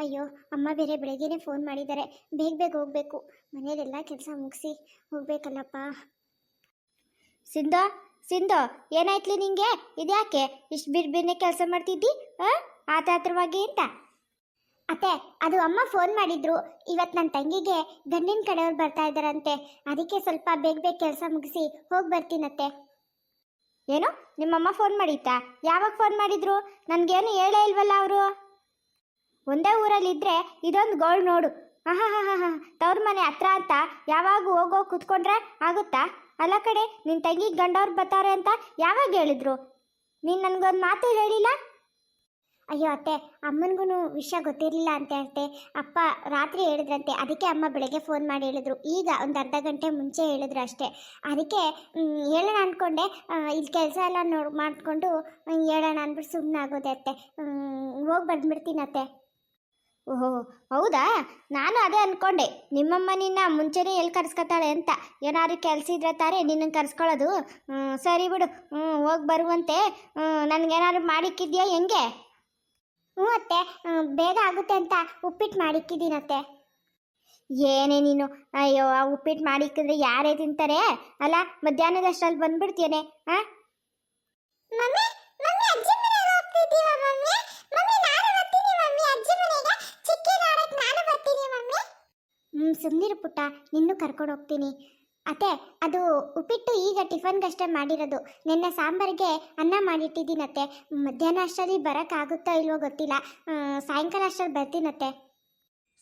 ಅಯ್ಯೋ, ಅಮ್ಮ ಬೇರೆ ಬೆಳಗ್ಗೆನೆ ಫೋನ್ ಮಾಡಿದ್ದಾರೆ. ಬೇಗ ಬೇಗ ಹೋಗಬೇಕು. ಮನೆಯಲ್ಲೆಲ್ಲ ಕೆಲಸ ಮುಗಿಸಿ ಹೋಗ್ಬೇಕಲ್ಲಪ್ಪ. ಸಿಂಧೋ ಸಿಂಧೋ, ಏನಾಯ್ತಲಿ ನಿಂಗೆ? ಇದ್ಯಾಕೆ? ಇಷ್ಟು ಬಿರ್ಬಿರ್ನೆ ಕೆಲಸ ಮಾಡ್ತಿದ್ದಿ? ಆತಾತ್ರವಾಗಿ ಅಂತ. ಅತ್ತೆ, ಅದು ಅಮ್ಮ ಫೋನ್ ಮಾಡಿದ್ರು. ಇವತ್ತು ನನ್ನ ತಂಗಿಗೆ ಗಂಡಿನ ಕಡೆಯವ್ರು ಬರ್ತಾ ಇದ್ದಾರಂತೆ. ಅದಕ್ಕೆ ಸ್ವಲ್ಪ ಬೇಗ ಬೇಗ ಕೆಲಸ ಮುಗಿಸಿ ಹೋಗಿ ಬರ್ತೀನತ್ತೆ. ಏನು? ನಿಮ್ಮಮ್ಮ ಫೋನ್ ಮಾಡಿತ್ತಾ? ಯಾವಾಗ ಫೋನ್ ಮಾಡಿದ್ರು? ನನಗೇನು ಹೇಳೇ ಇಲ್ವಲ್ಲ ಅವರು? ಒಂದೇ ಊರಲ್ಲಿದ್ದರೆ ಇದೊಂದು ಗೋಳ್ ನೋಡು. ಹಾಂ ಹಾ ಹಾ ಹಾ ತವ್ರ ಮನೆ ಹತ್ರ ಅಂತ ಯಾವಾಗ ಹೋಗೋ ಕೂತ್ಕೊಂಡ್ರೆ ಆಗುತ್ತಾ? ಅಲ್ಲ ಕಡೆ ನಿನ್ನ ತಂಗಿ ಗಂಡವ್ರು ಬರ್ತಾರೆ ಅಂತ ಯಾವಾಗ ಹೇಳಿದ್ರು? ನೀನು ನನಗೊಂದು ಮಾತು ಹೇಳಿಲ್ಲ? ಅಯ್ಯೋ ಅತ್ತೆ ಅಮ್ಮನಿಗೂ ವಿಷಯ ಗೊತ್ತಿರಲಿಲ್ಲ ಅಂತ ಹೇಳ್ತೆ ಅಪ್ಪ ರಾತ್ರಿ ಹೇಳಿದ್ರಂತೆ, ಅದಕ್ಕೆ ಅಮ್ಮ ಬೆಳಗ್ಗೆ ಫೋನ್ ಮಾಡಿ ಹೇಳಿದ್ರು. ಈಗ ಒಂದು ಅರ್ಧ ಗಂಟೆ ಮುಂಚೆ ಹೇಳಿದ್ರು ಅಷ್ಟೇ. ಅದಕ್ಕೆ ಹೇಳೋಣ ಅಂದ್ಕೊಂಡೆ ಇಲ್ಲಿ ಕೆಲಸ ಎಲ್ಲ ನೋಡಿ, ಮಾಡಿಕೊಂಡು ಹೇಳೋಣ ಅಂದ್ಬಿಟ್ಟು ಸುಮ್ಮನೆ ಆಗೋದೆ ಅತ್ತೆ ಹೋಗಿ ಬಂದ್ಬಿಡ್ತೀನತ್ತೆ ಓಹೋ ಹೌದಾ? ನಾನು ಅದೇ ಅನ್ಕೊಂಡೆ. ನಿಮ್ಮಮ್ಮ ನಿನ್ನ ಮುಂಚೆನೇ ಎಲ್ಲಿ ಕರ್ಸ್ಕೊತಾಳೆ ಅಂತ. ಏನಾದ್ರು ಕೆಲಸ ಇದ್ರೆ ತಾರೆ ನಿನ್ನನ್ನು ಕರ್ಸ್ಕೊಳ್ಳೋದು. ಹ್ಮ್, ಸರಿ ಬಿಡು. ಹ್ಞೂ ಹೋಗಿ ಬರುವಂತೆ. ನನಗೇನಾದ್ರು ಮಾಡಿಕ್ಕಿದ್ಯಾ ಹೆಂಗೆ? ಹ್ಞೂ ಅತ್ತೆ. ಬೇಗ ಆಗುತ್ತೆ ಅಂತ ಉಪ್ಪಿಟ್ಟು ಮಾಡಿಕ್ಕಿದ್ದೀನತ್ತೆ ಏನೇ ನೀನು. ಅಯ್ಯೋ ಆ ಉಪ್ಪಿಟ್ಟು ಮಾಡಿಕ್ಕಿದ್ರೆ ಯಾರೇ ತಿಂತಾರೆ? ಅಲ್ಲ ಮಧ್ಯಾಹ್ನದಷ್ಟರಲ್ಲಿ ಬಂದ್ಬಿಡ್ತೇನೆ ಹಾಂ ಮಮ್ಮಿ ಸುಮ್ಮನಿರು ಪುಟ್ಟ ನಿನ್ನೂ ಕರ್ಕೊಂಡು ಹೋಗ್ತೀನಿ. ಅತ್ತೆ ಅದು ಉಪ್ಪಿಟ್ಟು ಈಗ ಟಿಫನ್ಗಷ್ಟೇ ಮಾಡಿರೋದು. ನಿನ್ನೆ ಸಾಂಬಾರಿಗೆ ಅನ್ನ ಮಾಡಿಟ್ಟಿದ್ದೀನತ್ತೆ ಮಧ್ಯಾಹ್ನ ಅಷ್ಟರಲ್ಲಿ ಬರೋಕ್ಕಾಗುತ್ತೋ ಇಲ್ವೋ ಗೊತ್ತಿಲ್ಲ. ಸಾಯಂಕಾಲ ಅಷ್ಟರಲ್ಲಿ ಬರ್ತೀನತ್ತೆ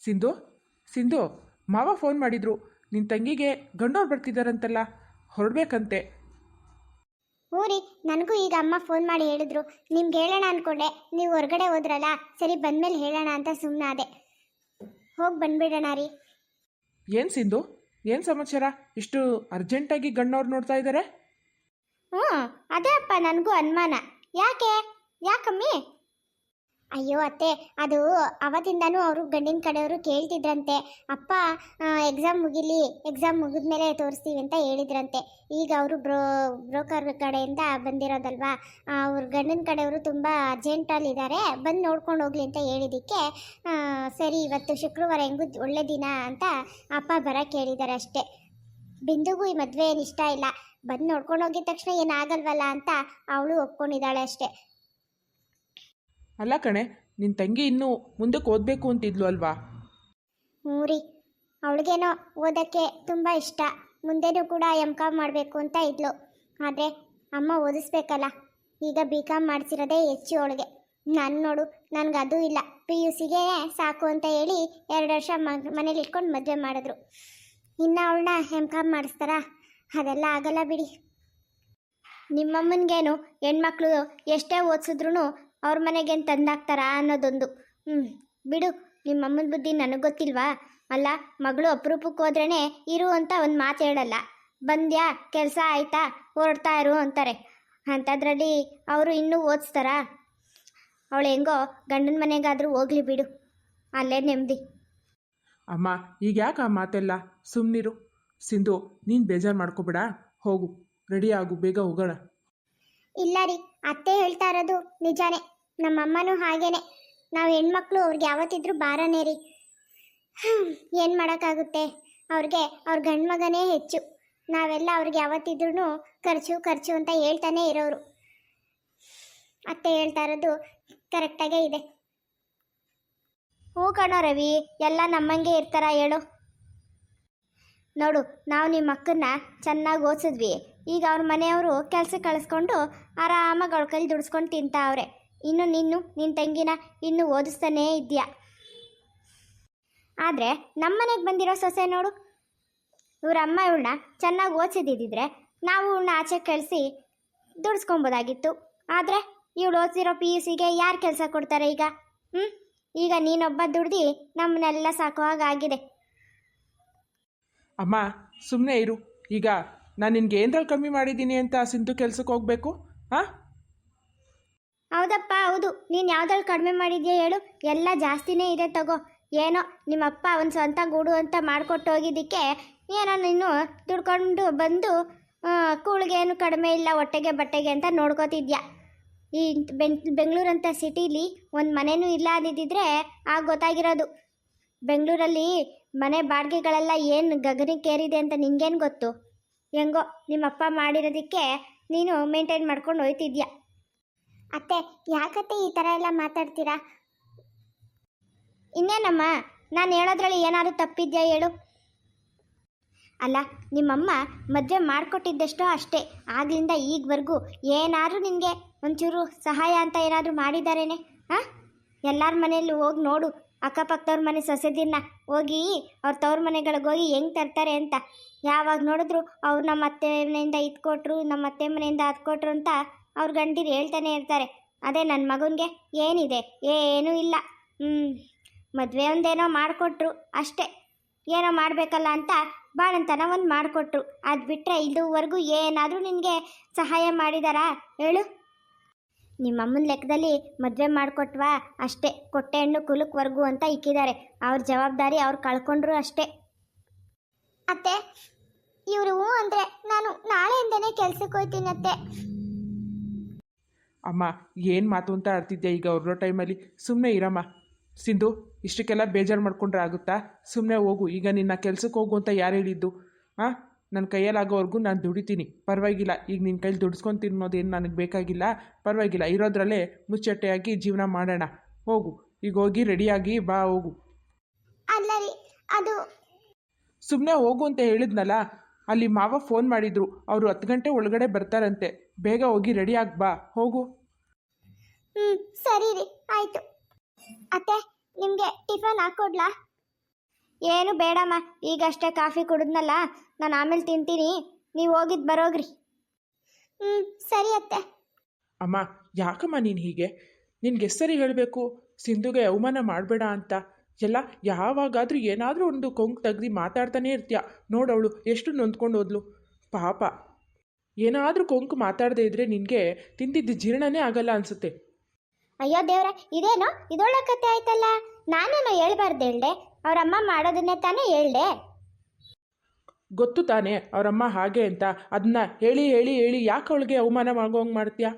ಸಿಂಧು ಸಿಂಧು ಮಾವ ಫೋನ್ ಮಾಡಿದ್ರು. ನಿನ್ನ ತಂಗಿಗೆ ಗಂಡೋರು ಬರ್ತಿದ್ದಾರಂತಲ್ಲ ಹೊರಡ್ಬೇಕಂತೆ. ಹ್ಞೂ ರೀ ನನಗೂ ಈಗ ಅಮ್ಮ ಫೋನ್ ಮಾಡಿ ಹೇಳಿದ್ರು. ನಿಮ್ಗೆ ಹೇಳೋಣ ಅಂದ್ಕೊಂಡೆ ನೀವು ಹೊರಗಡೆ ಹೋದ್ರಲ್ಲ ಸರಿ ಬಂದ್ಮೇಲೆ ಹೇಳೋಣ ಅಂತ ಸುಮ್ಮನಾದೆ ಹೋಗಿ ಬಂದ್ಬಿಡೋಣ ರೀ. ಏನು ಸಿಂಧು? ಏನು ಸಮಾಚಾರ? ಇಷ್ಟು ಅರ್ಜೆಂಟಾಗಿ ಗಣ್ಣವ್ರು ನೋಡ್ತಾ ಇದ್ದಾರೆ ಹ್ಞೂ ಅದೇ ಅಪ್ಪ, ನನಗೂ ಅನುಮಾನ. ಯಾಕೆ? ಯಾಕಮ್ಮಿ? ಅಯ್ಯೋ ಅತ್ತೆ, ಅದು ಅವತ್ತಿಂದನೂ ಅವರು ಗಂಡಿನ ಕಡೆಯವರು ಕೇಳ್ತಿದ್ರಂತೆ. ಅಪ್ಪ ಎಕ್ಸಾಮ್ ಮುಗಿಲಿ ಎಕ್ಸಾಮ್ ಮುಗಿದ್ಮೇಲೆ ತೋರಿಸ್ತೀವಿ ಅಂತ ಹೇಳಿದ್ರಂತೆ. ಈಗ ಅವರು ಬ್ರೋ, ಬ್ರೋಕರ್ ಕಡೆಯಿಂದ ಬಂದಿರೋದಲ್ವಾ? ಅವ್ರ ಗಂಡಿನ ಕಡೆಯವರು ತುಂಬ ಅರ್ಜೆಂಟಲ್ಲಿದ್ದಾರೆ ಬಂದು ನೋಡ್ಕೊಂಡು ಹೋಗ್ಲಿ ಅಂತ ಹೇಳಿದ್ದಕ್ಕೆ ಸರಿ ಇವತ್ತು ಶುಕ್ರವಾರ ಹೆಂಗೂ ಒಳ್ಳೆ ದಿನ ಅಂತ ಅಪ್ಪ ಬರೋಕ್ಕೆ ಹೇಳಿದ್ದಾರೆ ಅಷ್ಟೇ. ಬಿಂದುಗೂ ಈ ಮದುವೆ ಏನು ಇಷ್ಟ ಇಲ್ಲ. ಬಂದು ನೋಡ್ಕೊಂಡು ಹೋಗಿದ ತಕ್ಷಣ ಏನಾಗಲ್ವಲ್ಲ ಅಂತ ಅವಳು ಒಪ್ಕೊಂಡಿದ್ದಾಳೆ ಅಷ್ಟೇ. ಅಲ್ಲ ಕಣೆ ನಿನ್ನ ತಂಗಿ ಇನ್ನೂ ಮುಂದಕ್ಕೆ ಓದಬೇಕು ಅಂತಿದ್ಲು ಅಲ್ವಾ? ಹ್ಞೂ ರೀ ಅವಳಿಗೇನೋ ಓದೋಕ್ಕೆ ತುಂಬ ಇಷ್ಟ. ಮುಂದೆನೂ ಕೂಡ ಎಂ ಕಾಮ್ ಮಾಡಬೇಕು ಅಂತ ಇದ್ಲು. ಆದರೆ ಅಮ್ಮ ಓದಿಸ್ಬೇಕಲ್ಲ, ಈಗ ಬಿ ಕಾಮ್ ಮಾಡಿಸಿರೋದೇ ಹೆಚ್ಚು ಅವಳಿಗೆ. ನಾನು ನೋಡು ನನಗೆ ಅದು ಇಲ್ಲ. ಪಿ ಯು ಸಿಗೆ ಸಾಕು ಅಂತ ಹೇಳಿ ಎರಡು ವರ್ಷ ಮನೇಲಿ ಇಟ್ಕೊಂಡು ಮದುವೆ ಮಾಡಿದ್ರು. ಇನ್ನು ಅವಳನ್ನ ಎಂ ಕಾಮ್ ಮಾಡಿಸ್ತಾರಾ? ಅದೆಲ್ಲ ಆಗಲ್ಲ ಬಿಡಿ. ನಿಮ್ಮಮ್ಮನಿಗೇನು ಹೆಣ್ಮಕ್ಳು ಎಷ್ಟೇ ಓದಿಸಿದ್ರು ಅವ್ರ ಮನೆಗೇನು ತಂದಾಕ್ತಾರಾ ಅನ್ನೋದೊಂದು. ಹ್ಞೂ ಬಿಡು, ನಿಮ್ಮಮ್ಮನ ಬುದ್ಧಿ ನನಗೆ ಗೊತ್ತಿಲ್ವಾ? ಅಲ್ಲ, ಮಗಳು ಅಪರೂಪಕ್ಕೆ ಹೋದ್ರೇ ಇರು ಅಂತ ಒಂದು ಮಾತು ಹೇಳಲ್ಲ. ಬಂದ್ಯಾ, ಕೆಲಸ ಆಯ್ತಾ ಹೊರಡ್ತಾ ಇರು ಅಂತಾರೆ. ಅಂಥದ್ರಲ್ಲಿ ಅವರು ಇನ್ನೂ ಓದಿಸ್ತಾರಾ? ಅವಳು ಹೆಂಗೋ ಗಂಡನ ಮನೆಗಾದರೂ ಹೋಗ್ಲಿ ಬಿಡು. ಅಲ್ಲೇ ನೆಮ್ಮದಿ ಅಮ್ಮ, ಈಗ ಯಾಕೆ ಆ ಮಾತೆಲ್ಲ? ಸುಮ್ಮನಿರು ಸಿಂಧು, ನೀನು ಬೇಜಾರು ಮಾಡ್ಕೋಬೇಡ. ಹೋಗು. ರೆಡಿ ಆಗು, ಬೇಗ ಹೋಗೋಣ. ಇಲ್ಲ ರೀ, ಅತ್ತೆ ಹೇಳ್ತಾ ಇರೋದು ನಿಜಾನೇ. ನಮ್ಮಮ್ಮನೂ ಹಾಗೇನೆ. ನಾವು ಹೆಣ್ಮಕ್ಳು ಅವ್ರಿಗೆ ಯಾವತ್ತಿದ್ರೂ ಬಾರನೇ ರೀ. ಏನು ಮಾಡೋಕ್ಕಾಗುತ್ತೆ? ಅವ್ರಿಗೆ, ಅವ್ರ ಗಂಡ್ಮಗನೇ ಹೆಚ್ಚು. ನಾವೆಲ್ಲ ಅವ್ರಿಗೆ ಯಾವತ್ತಿದ್ರೂ ಖರ್ಚು ಖರ್ಚು ಅಂತ ಹೇಳ್ತಾನೆ ಇರೋರು. ಅತ್ತೆ ಹೇಳ್ತಾ ಇರೋದು ಕರೆಕ್ಟಾಗೇ ಇದೆ. ಹ್ಞೂ ಕಣೋ ರವಿ, ಎಲ್ಲ ನಮ್ಮಂಗೆ ಇರ್ತಾರ ಹೇಳು. ನೋಡು, ನಾವು ನಿಮ್ಮ ಅಕ್ಕನ್ನ ಚೆನ್ನಾಗಿ ಓದಿಸಿದ್ವಿ. ಈಗ ಅವ್ರ ಮನೆಯವರು ಕೆಲಸ ಕಳಿಸ್ಕೊಂಡು ಆರಾಮಾಗಿ ಅವ್ಳ ಕೈಲಿ ದುಡಿಸ್ಕೊಂಡು ತಿಂತಾವ್ರೆ. ಇನ್ನು ನಿನ್ನು ನಿನ್ನ ತಂಗಿನ ಇನ್ನು ಓದಿಸ್ತಾನೇ ಇದೆಯಾ? ಆದರೆ ನಮ್ಮ ಮನೆಗೆ ಬಂದಿರೋ ಸೊಸೆ ನೋಡು. ಇವ್ರ ಅಮ್ಮ ಇವಳನ್ನ ಚೆನ್ನಾಗಿ ಓದಿಸಿದ್ದಿದ್ರೆ ನಾವು ಇವಳನ್ನ ಆಚೆ ಕಳಿಸಿ ದುಡಿಸ್ಕೊಬೋದಾಗಿತ್ತು. ಆದರೆ ಇವಳು ಓದಿಸಿರೋ ಪಿ ಯು ಸಿಗೆ ಯಾರು ಕೆಲಸ ಕೊಡ್ತಾರೆ ಈಗ? ಹ್ಞೂ ಈಗ ನೀನೊಬ್ಬ ದುಡ್ದು ನಮ್ಮನ್ನೆಲ್ಲ ಸಾಕೋ ಹಾಗಾಗಿದೆ ಅಮ್ಮ ಸುಮ್ಮನೆ ಇರು. ಈಗ ನಾನು ನಿನ್ಗೆ ಏನ್ರಲ್ಲಿ ಕಮ್ಮಿ ಮಾಡಿದ್ದೀನಿ ಅಂತ ಸಿಂಧು ಕೆಲ್ಸಕ್ಕೆ ಹೋಗ್ಬೇಕು? ಹಾಂ? ಹೌದಪ್ಪ, ಹೌದು. ನೀನು ಯಾವ್ದ್ರಲ್ಲಿ ಕಡಿಮೆ ಮಾಡಿದ್ಯಾ ಹೇಳು. ಎಲ್ಲ ಜಾಸ್ತಿನೇ ಇದೆ ತಗೋ. ಏನೋ, ನಿಮ್ಮಪ್ಪ ಅವನ ಸ್ವಂತ ಗೂಡು ಅಂತ ಮಾಡಿಕೊಟ್ಟು ಹೋಗಿದ್ದಕ್ಕೆ ಏನೋ ನೀನು ದುಡ್ಕೊಂಡು ಬಂದು ಕೂಳಿಗೆ ಏನು ಕಡಿಮೆ ಇಲ್ಲ, ಹೊಟ್ಟೆಗೆ ಬಟ್ಟೆಗೆ ಅಂತ ನೋಡ್ಕೋತಿದ್ಯಾ? ಈ ಬೆಂಗಳೂರು ಬೆಂಗಳೂರಂಥ ಸಿಟೀಲಿ ಒಂದು ಮನೆನೂ ಇಲ್ಲ ಅಂದಿದ್ದಿದ್ರೆ ಆಗ ಗೊತ್ತಾಗಿರೋದು. ಬೆಂಗಳೂರಲ್ಲಿ ಮನೆ ಬಾಡಿಗೆಗಳೆಲ್ಲ ಏನು ಗಗನಕ್ಕೇರಿದೆ ಅಂತ ನಿಂಗೇನು ಗೊತ್ತು? ಹೆಂಗೋ ನಿಮ್ಮಪ್ಪ ಮಾಡಿರೋದಕ್ಕೆ ನೀನು ಮೇಂಟೈನ್ ಮಾಡ್ಕೊಂಡು ಹೋಯ್ತಿದ್ಯಾ? ಅತ್ತೆ ಯಾಕತ್ತೆ ಈ ಥರ ಎಲ್ಲ ಮಾತಾಡ್ತೀರಾ? ಇನ್ನೇನಮ್ಮ ನಾನು ಹೇಳೋದ್ರಲ್ಲಿ ಏನಾದರೂ ತಪ್ಪಿದ್ಯಾ ಹೇಳು? ಅಲ್ಲ ನಿಮ್ಮಮ್ಮ ಮದುವೆ ಮಾಡಿಕೊಟ್ಟಿದ್ದಷ್ಟೋ ಅಷ್ಟೇ. ಆಗಲಿಂದ ಈಗವರೆಗೂ ಏನಾದರೂ ನಿನಗೆ ಒಂಚೂರು ಸಹಾಯ ಅಂತ ಏನಾದರೂ ಮಾಡಿದ್ದಾರೇನೆ ಹಾಂ? ಎಲ್ಲರ ಮನೆಯಲ್ಲೂ ಹೋಗಿ ನೋಡು. ಅಕ್ಕಪಕ್ಕದವ್ರ ಮನೆ ಸೊಸೆದಿನ್ನ ಹೋಗಿ ಅವ್ರ ತವ್ರ ಮನೆಗಳಿಗೆ ಹೋಗಿ ಹೆಂಗೆ ತರ್ತಾರೆ ಅಂತ. ಯಾವಾಗ ನೋಡಿದ್ರು ಅವ್ರು ನಮ್ಮ ಅತ್ತೆ ಮನೆಯಿಂದ ಇದು ನಮ್ಮ ಅತ್ತೆ ಮನೆಯಿಂದ ಅದು ಕೊಟ್ರು ಅಂತ ಅವ್ರ ಗಂಡಿರು ಹೇಳ್ತಾನೆ ಇರ್ತಾರೆ. ಅದೇ ನನ್ನ ಮಗನಿಗೆ ಏನಿದೆ? ಏನೂ ಇಲ್ಲ. ಹ್ಞೂ ಮದುವೆ ಒಂದೇನೋ ಮಾಡಿಕೊಟ್ರು ಅಷ್ಟೇ. ಏನೋ ಮಾಡಬೇಕಲ್ಲ ಅಂತ ಬಾಣಂತನ ಒಂದು ಮಾಡಿಕೊಟ್ರು. ಅದು ಬಿಟ್ಟರೆ ಇದುವರೆಗೂ ಏನಾದರೂ ನಿನಗೆ ಸಹಾಯ ಮಾಡಿದಾರಾ? ಹೇಳು. ನಿಮ್ಮಮ್ಮನ ಲೆಕ್ಕದಲ್ಲಿ ಮದುವೆ ಮಾಡಿಕೊಟ್ವಾ? ಅಷ್ಟೇ. ಕೊಟ್ಟೆ ಹಣ್ಣು ಕುಲುಕ್ವರೆಗೂ ಅಂತ ಇಕ್ಕಿದ್ದಾರೆ. ಅವ್ರ ಜವಾಬ್ದಾರಿ ಅವ್ರು ಕಳ್ಕೊಂಡ್ರು ಅಷ್ಟೇ. ಅತ್ತೆ ಇವರು ಹೂ ಅಂದರೆ ನಾನು ನಾಳೆಯಿಂದನೇ ಕೆಲ್ಸಕ್ಕೆ ಹೋಗ್ತೀನಿ ಅತ್ತೆ. ಅಮ್ಮ ಏನು ಮಾತು ಅಂತ ಆಡ್ತಿದ್ದೆ ಈಗ ಅವ್ರ ಟೈಮಲ್ಲಿ? ಸುಮ್ಮನೆ ಇರಮ್ಮ. ಸಿಂಧು ಇಷ್ಟಕ್ಕೆಲ್ಲ ಬೇಜಾರು ಮಾಡ್ಕೊಂಡ್ರೆ ಆಗುತ್ತಾ? ಸುಮ್ಮನೆ ಹೋಗು. ಈಗ ನಿನ್ನ ಕೆಲ್ಸಕ್ಕೆ ಹೋಗು ಅಂತ ಯಾರು ಹೇಳಿದ್ದು? ಹಾಂ ನನ್ನ ಕೈಯಲ್ಲಾಗೋವರೆಗೂ ನಾನು ದುಡಿತೀನಿ. ಪರವಾಗಿಲ್ಲ ಈಗ ನಿನ್ನ ಕೈಲಿ ದುಡಿಸ್ಕೊಂಡು ತಿನ್ನೋದೇನು ನನಗೆ ಬೇಕಾಗಿಲ್ಲ. ಪರವಾಗಿಲ್ಲ ಇರೋದ್ರಲ್ಲೇ ಮುಚ್ಚಟ್ಟೆಯಾಗಿ ಜೀವನ ಮಾಡೋಣ. ಹೋಗು ಈಗ ಹೋಗಿ ರೆಡಿಯಾಗಿ ಬಾ ಹೋಗು. ಅಲ್ಲ ರೀ ಅದು ಸುಮ್ಮನೆ ಹೋಗು ಅಂತ ಹೇಳಿದ್ನಲ್ಲ ಅಲ್ಲಿ ಮಾವ ಫೋನ್ ಮಾಡಿದ್ರು. ಅವರು ಹತ್ತು ಗಂಟೆ ಒಳಗಡೆ ಬರ್ತಾರಂತೆ. ಬೇಗ ಹೋಗಿ ರೆಡಿ ಆಗಿ ಬಾ ಹೋಗು. ಹ್ಞೂ ಸರಿ ರೀ ಆಯಿತು. ಅತ್ತೆ ನಿಮಗೆ ಟಿಫನ್ ಹಾಕ್ಕೊಡ್ಲಾ ಏನು ಬೇಡಮ್ಮ ಈಗಷ್ಟೇ ಕಾಫಿ ಕುಡಿದ್ನಲ್ಲ ನಾನು ಆಮೇಲೆ ತಿಂತೀನಿ ನೀವು ಹೋಗಿದ್ದು ಬರೋಗ್ರಿ. ಹ್ಞೂ ಸರಿ ಅತ್ತೆ. ಅಮ್ಮ ಯಾಕಮ್ಮ ನೀನು ಹೀಗೆ? ನಿನ್ಗೆ ಸರಿ ಹೇಳಬೇಕು? ಸಿಂಧುಗೆ ಅವಮಾನ ಮಾಡಬೇಡ ಅಂತ. ಎಲ್ಲ ಯಾವಾಗಾದರೂ ಏನಾದರೂ ಒಂದು ಕೊಂಕು ತೆಗ್ದು ಮಾತಾಡ್ತಾನೆ ಇರ್ತೀಯ? ನೋಡವಳು ಎಷ್ಟು ನೊಂದ್ಕೊಂಡು ಹೋದ್ಲು. ಪಾಪ. ಏನಾದರೂ ಕೊಂಕು ಮಾತಾಡದೇ ಇದ್ರೆ ನಿನಗೆ ತಿಂದಿದ್ದು ಜೀರ್ಣನೇ ಆಗಲ್ಲ ಅನಿಸುತ್ತೆ. ಅಯ್ಯೋ ದೇವ್ರೆ ಇದೇನೋ? ಇದೊಳ್ಳೆ ಕತೆ ಆಯ್ತಲ್ಲ? ನಾನೇನೋ ಹೇಳ್ಬಾರ್ದು ಹೇಳ್ದೆ? ಅವ್ರಮ್ಮ ಮಾಡೋದನ್ನೇ ತಾನೇ ಹೇಳ್ದೆ? ಗೊತ್ತು ತಾನೇ ಅವರಮ್ಮ ಹಾಗೆ ಅಂತ. ಅದನ್ನ ಹೇಳಿ ಹೇಳಿ ಹೇಳಿ ಯಾಕೆ ಅವಳಿಗೆ ಅವಮಾನ ಮಾಡೋಂಗೆ ಮಾಡ್ತೀಯಾ?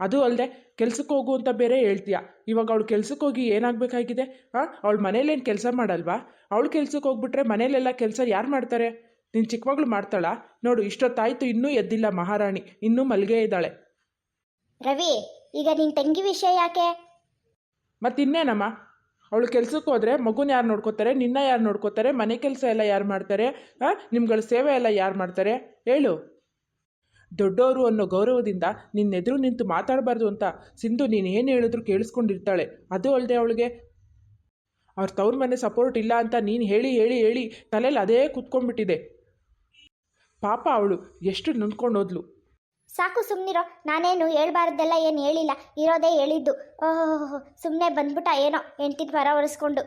ಅದು ಅಲ್ಲದೆ ಕೆಲ್ಸಕ್ಕೆ ಹೋಗು ಅಂತ ಬೇರೆ ಹೇಳ್ತೀಯ? ಇವಾಗ ಅವಳು ಕೆಲ್ಸಕ್ಕೆ ಹೋಗಿ ಏನಾಗಬೇಕಾಗಿದೆ? ಹಾಂ ಅವಳು ಮನೇಲೇನು ಕೆಲಸ ಮಾಡಲ್ವಾ? ಅವಳು ಕೆಲ್ಸಕ್ಕೆ ಹೋಗ್ಬಿಟ್ರೆ ಮನೇಲೆಲ್ಲ ಕೆಲಸ ಯಾರು ಮಾಡ್ತಾರೆ? ನಿನ್ನ ಚಿಕ್ಕ ಮಗಳು ಮಾಡ್ತಾಳಾ? ನೋಡು ಇಷ್ಟೊತ್ತಾಯ್ತು ಇನ್ನೂ ಎದ್ದಿಲ್ಲ ಮಹಾರಾಣಿ ಇನ್ನೂ ಮಲ್ಗೆ ಇದ್ದಾಳೆ. ರವಿ ಈಗ ನಿನ್ನ ತಂಗಿ ವಿಷಯ ಯಾಕೆ? ಮತ್ತಿನ್ನೇನಮ್ಮ? ಅವಳು ಕೆಲಸಕ್ಕೆ ಹೋದರೆ ಮಗುನ ಯಾರು ನೋಡ್ಕೋತಾರೆ, ನಿನ್ನ ಯಾರು ನೋಡ್ಕೋತಾರೆ, ಮನೆ ಕೆಲಸ ಎಲ್ಲ ಯಾರು ಮಾಡ್ತಾರೆ ಹಾಂ ನಿಮ್ಗಳ ಸೇವೆ ಎಲ್ಲ ಯಾರು ಮಾಡ್ತಾರೆ? ಹೇಳು. ದೊಡ್ಡವರು ಅನ್ನೋ ಗೌರವದಿಂದ ನಿನ್ನೆದುರು ನಿಂತು ಮಾತಾಡಬಾರ್ದು ಅಂತ ಸಿಂಧು ನೀನು ಏನು ಹೇಳಿದ್ರು ಕೇಳಿಸ್ಕೊಂಡಿರ್ತಾಳೆ. ಅದು ಅಲ್ಲದೆ ಅವಳಿಗೆ, ಅವ್ರ ತವ್ರ ಮನೆ ಸಪೋರ್ಟ್ ಇಲ್ಲ ಅಂತ ನೀನು ಹೇಳಿ ಹೇಳಿ ಹೇಳಿ ತಲೆಯಲ್ಲಿ ಅದೇ ಕುತ್ಕೊಂಡ್ಬಿಟ್ಟಿದೆ. ಪಾಪ ಅವಳು ಎಷ್ಟು ನೊಂದ್ಕೊಂಡು ಸಾಕು ಸುಮ್ಮನಿರೋ ನಾನೇನು ಹೇಳ್ಬಾರ್ದೆಲ್ಲ ಏನು ಹೇಳಿಲ್ಲ ಇರೋದೇ ಹೇಳಿದ್ದು. ಓಹೋ ಸುಮ್ಮನೆ ಬಂದ್ಬಿಟ್ಟ ಏನೋ ಹೆಂಡತಿ ಪರ ಒರೆಸ್ಕೊಂಡು.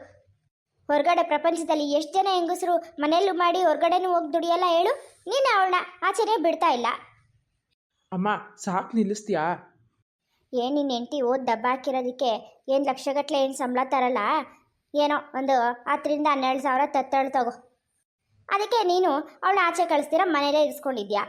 ಹೊರಗಡೆ ಪ್ರಪಂಚದಲ್ಲಿ ಎಷ್ಟು ಜನ ಹೆಂಗಸರು ಮನೆಯಲ್ಲೂ ಮಾಡಿ ಹೊರಗಡೆನೂ ಹೋಗಿ ದುಡಿಯಲ್ಲ ಹೇಳು? ನೀನು ಅವಳನ್ನ ಆಚೆನೇ ಬಿಡ್ತಾ ಇಲ್ಲ. ಅಮ್ಮ ಸಾಕು ನಿಲ್ಲಿಸ್ತೀಯಾ? ಏನು ನಿನ್ನ ಹೆಂಡತಿ ಓದ್ ದಬ್ಬ ಹಾಕಿರೋದಕ್ಕೆ? ಏನು ಲಕ್ಷಗಟ್ಟಲೆ ಏನು ಸಂಬಳ ತರಲ್ಲ? ಏನೋ ಒಂದು ಹತ್ತರಿಂದ ಹನ್ನೆರಡು ಸಾವಿರ ತತ್ತಳು ತಗೋ. ಅದಕ್ಕೆ ನೀನು ಅವಳ ಆಚೆ ಕಳಿಸ್ತೀರ ಮನೇಲೇ ಇರಿಸ್ಕೊಂಡಿದ್ಯಾ?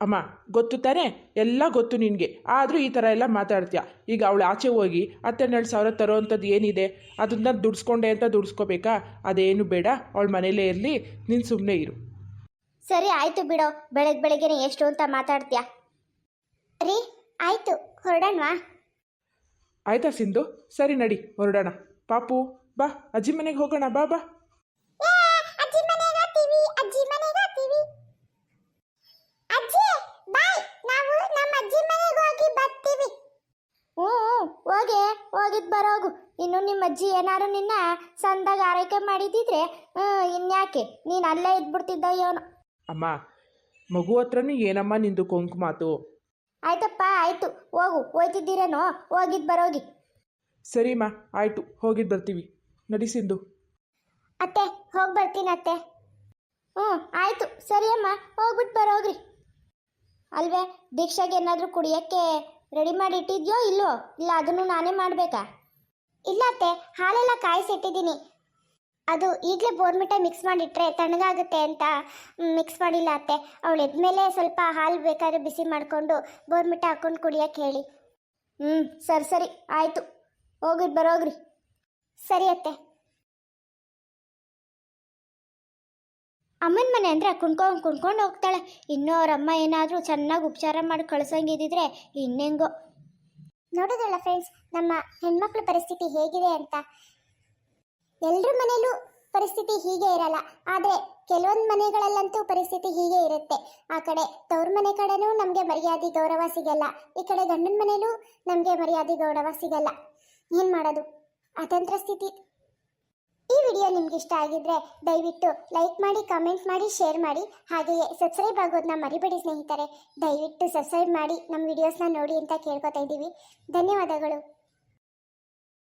ಅಮ್ಮ ಗೊತ್ತು ತಾನೇ? ಎಲ್ಲ ಗೊತ್ತು ನಿನಗೆ. ಆದರೂ ಈ ಥರ ಎಲ್ಲ ಮಾತಾಡ್ತೀಯ. ಈಗ ಅವಳು ಆಚೆ ಹೋಗಿ ಹತ್ತೆರಡು ಸಾವಿರ ತರೋ ಅಂಥದ್ದು ಏನಿದೆ? ಅದನ್ನ ದುಡಿಸ್ಕೊಂಡೆ ಅಂತ ದುಡಿಸ್ಕೋಬೇಕಾ? ಅದೇನು ಬೇಡ. ಅವಳ ಮನೇಲೇ ಇರಲಿ. ನೀನು ಸುಮ್ಮನೆ ಇರು. ಸರಿ ಆಯ್ತು ಬಿಡೋ. ಬೆಳಗ್ಗೆ ಬೆಳಗ್ಗೆ ಎಷ್ಟು ಅಂತ ಮಾತಾಡ್ತೀಯ. ಸರಿ ಆಯ್ತು. ಹೊರಡೋಣವಾ? ಆಯ್ತಾ ಸಿಂಧು? ಸರಿ ನಡಿ ಹೊರಡೋಣ. ಪಾಪು ಬಾ. ಅಜ್ಜಿ ಮನೆಗೆ ಹೋಗೋಣ. ಬಾ ಬಾ ಅಜ್ಜಿ ಮನೆಗೆ ಹೋಗ್ತೀವಿ ಅಜ್ಜಿ ಮನೆಗೆ ಹೋಗ್ತೀವಿ ಅಜ್ಜಿ ಬಾಯ್ ನಾವು ನಮ್ಮ ಅಜ್ಜಿ ಮನೆಗೆ ಹೋಗಿ ಬರ್ತೀವಿ ಹ್ಞೂ ಹೋಗಿ ಹೋಗಿದ್ ಇನ್ನು ನಿಮ್ಮ ಅಜ್ಜಿ ಏನಾರು ನಿನ್ನ ಸಂದಾಗ ಆರೈಕೆ ಮಾಡಿದಿದ್ರೆ ಇನ್ಯಾಕೆ? ನೀನು ಅಲ್ಲೇ ಇದ್ಬಿಡ್ತಿದ್ದ ಏನು? ಅಮ್ಮ ಮಗು ಹತ್ರನೂ ಏನಮ್ಮ ನಿಂದು ಕೊಂಕು ಮಾತು? ಆಯ್ತಪ್ಪ ಆಯ್ತು. ಹೋಗು. ಹೋಯ್ತಿದ್ದೀರೇನೋ? ಹೋಗಿದ್ ಬರೋಗಿ. ಸರಿಮ್ಮ ಆಯಿತು. ಹೋಗಿದ್ದು ಬರ್ತೀವಿ. ನಡಿ ಸಿಂಧು. ಅತ್ತೆ ಹೋಗಿ ಬರ್ತೀನಿ ಅತ್ತೆ. ಹ್ಞೂ ಆಯಿತು. ಸರಿ ಅಮ್ಮ ಹೋಗ್ಬಿಟ್ಟು ಬರೋಗ್ರಿ. ಅಲ್ವೇ ದೀಕ್ಷಾಗೆ ಏನಾದರೂ ಕುಡಿಯೋಕ್ಕೆ ರೆಡಿ ಮಾಡಿ ಇಟ್ಟಿದ್ಯೋ ಇಲ್ಲೋ? ಇಲ್ಲ ಅದನ್ನು ನಾನೇ ಮಾಡಬೇಕಾ? ಇಲ್ಲ ಅತ್ತೆ, ಹಾಲೆಲ್ಲ ಕಾಯಿಸಿಟ್ಟಿದ್ದೀನಿ. ಅದು ಈಗಲೇ ಬೋರ್ಮಿಟ ಮಿಕ್ಸ್ ಮಾಡಿಟ್ರೆ ತಣ್ಣಗಾಗುತ್ತೆ ಅಂತ ಮಿಕ್ಸ್ ಮಾಡಿಲ್ಲ ಅತ್ತೆ. ಅವಳು ಎದ್ಮೇಲೆ ಸ್ವಲ್ಪ ಹಾಲು ಬೇಕಾದ್ರೆ ಬಿಸಿ ಮಾಡಿಕೊಂಡು ಬೋರ್ಮಿಟ ಹಾಕೊಂಡು ಕುಡಿಯೋಕೆ ಹೇಳಿ. ಹ್ಞೂ ಸರಿ ಸರಿ, ಆಯಿತು. ಹೋಗ್ರಿ, ಬರೋಗ್ರಿ. ಸರಿ ಅತ್ತೆ. ಅಮ್ಮನ ಮನೆ ಅಂದರೆ ಕುಣ್ಕೊಂಡು ಕುಣ್ಕೊಂಡು ಹೋಗ್ತಾಳೆ. ಇನ್ನೂ ಅವ್ರ ಅಮ್ಮ ಏನಾದರೂ ಚೆನ್ನಾಗಿ ಉಪಚಾರ ಮಾಡಿ ಕಳ್ಸಂಗಿದ್ದಿದ್ರೆ ಇನ್ನೆಂಗೋ. ನೋಡೋದಲ್ಲ ಫ್ರೆಂಡ್ಸ್ ನಮ್ಮ ಹೆಣ್ಮಕ್ಳ ಪರಿಸ್ಥಿತಿ ಹೇಗಿದೆ ಅಂತ? ಎಲ್ಲರ ಮನೆಯಲ್ಲೂ ಪರಿಸ್ಥಿತಿ ಹೀಗೆ ಇರಲ್ಲ. ಆದರೆ ಕೆಲವೊಂದು ಮನೆಗಳಲ್ಲಂತೂ ಪರಿಸ್ಥಿತಿ ಹೀಗೆ ಇರುತ್ತೆ. ಆ ಕಡೆ ತವ್ರ ಮನೆ ಕಡೆನೂ ನಮಗೆ ಮರ್ಯಾದೆ, ಗೌರವ ಸಿಗಲ್ಲ. ಈ ಕಡೆ ಗಂಡನ ಮನೆಯಲ್ಲೂ ನಮಗೆ ಮರ್ಯಾದೆ, ಗೌರವ ಸಿಗಲ್ಲ. ಏನು ಮಾಡೋದು? ಅತಂತ್ರ ಸ್ಥಿತಿ. ಈ ವಿಡಿಯೋ ನಿಮ್ಗೆ ಇಷ್ಟ ಆಗಿದ್ರೆ ದಯವಿಟ್ಟು ಲೈಕ್ ಮಾಡಿ ಕಮೆಂಟ್ ಮಾಡಿ ಶೇರ್ ಮಾಡಿ. ಹಾಗೆಯೇ ಸಬ್ಸ್ಕ್ರೈಬ್ ಆಗೋದನ್ನ ಮರಿಬೇಡಿ ಸ್ನೇಹಿತರೆ. ದಯವಿಟ್ಟು ಸಬ್ಸ್ಕ್ರೈಬ್ ಮಾಡಿ ನಮ್ಮ ವಿಡಿಯೋಸ್ನ ನೋಡಿ ಅಂತ ಕೇಳ್ಕೊತಾ ಇದ್ದೀವಿ. ಧನ್ಯವಾದಗಳು.